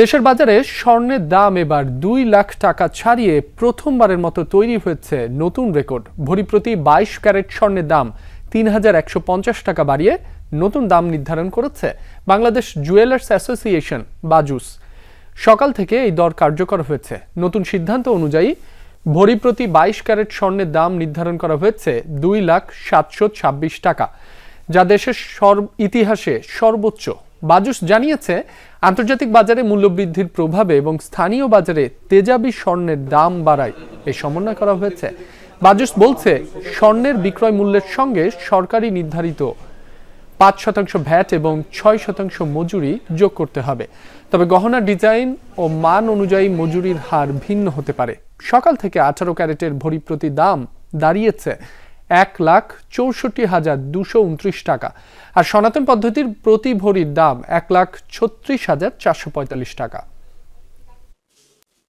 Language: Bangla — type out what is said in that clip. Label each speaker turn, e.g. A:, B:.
A: দেশের বাজারে স্বর্ণের দাম এবার দুই লাখ টাকা ছাড়িয়ে প্রথমবারের মতো তৈরি হয়েছে নতুন রেকর্ড। ভরি প্রতি বাইশ ক্যারেট স্বর্ণের দাম তিন হাজার একশো পঞ্চাশ টাকা বাড়িয়ে নতুন দাম নির্ধারণ করেছে বাংলাদেশ জুয়েলার্স অ্যাসোসিয়েশন, বাজুস। সকাল থেকে এই দর কার্যকর হয়েছে। নতুন সিদ্ধান্ত অনুযায়ী ভরি প্রতি বাইশ ক্যারেট স্বর্ণের দাম নির্ধারণ করা হয়েছে দুই লাখ সাতশো ছাব্বিশ টাকা, যা দেশের ইতিহাসে সর্বোচ্চ। বাজুস জানিয়েছে, আন্তর্জাতিক বাজারে মূল্যবৃদ্ধির প্রভাবে এবং স্থানীয় বাজারে তেজাবি স্বর্ণের দাম বাড়ায় এই সমন্বয় করা হয়েছে। বাজুস বলছে, স্বর্ণের বিক্রয় মূল্যের সঙ্গে সরকারি নির্ধারিত পাঁচ শতাংশ ভ্যাট এবং ছয় শতাংশ মজুরি যোগ করতে হবে। তবে গহনা ডিজাইন ও মান অনুযায়ী মজুরির হার ভিন্ন হতে পারে। সকাল থেকে আঠারো ক্যারেটের ভরি প্রতি দাম দাঁড়িয়েছে। এক লাখ চৌষট্টি হাজার দুশো উনত্রিশ টাকা। আর সনাতন পদ্ধতির প্রতি ভরির দাম এক লাখ ছত্রিশ হাজার চারশো পঁয়তাল্লিশ টাকা।